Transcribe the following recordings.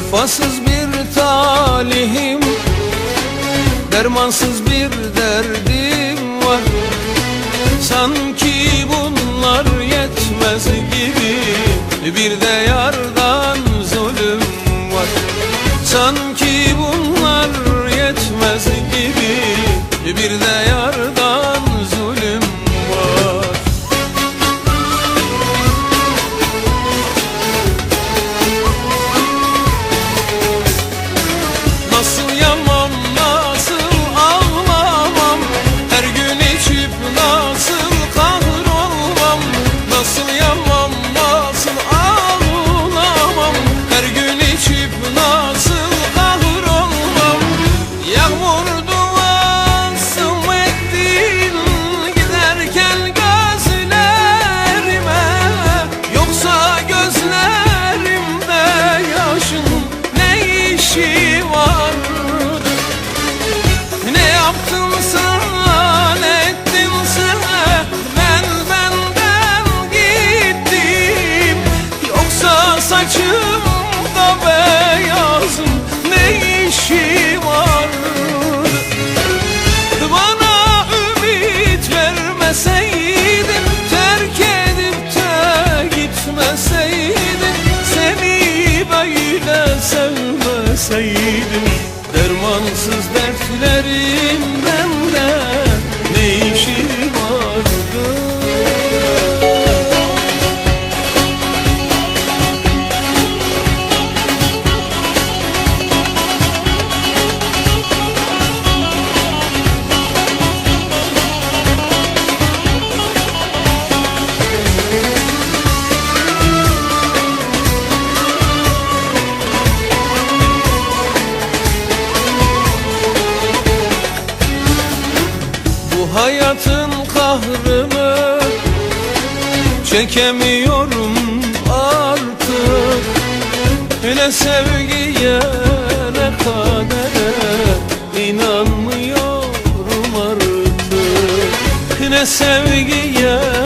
Vefasız bir talihim Dermansız bir derdim var. Sanki bunlar yetmez gibi Bir de yardım miydim? Dermansız dertlerim benden Bu hayatın kahrını Çekemiyorum artık. Ne sevgiye ne kadere inanmıyorum artık. Ne sevgiye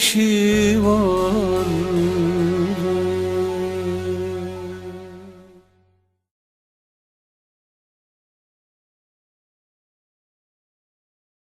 是。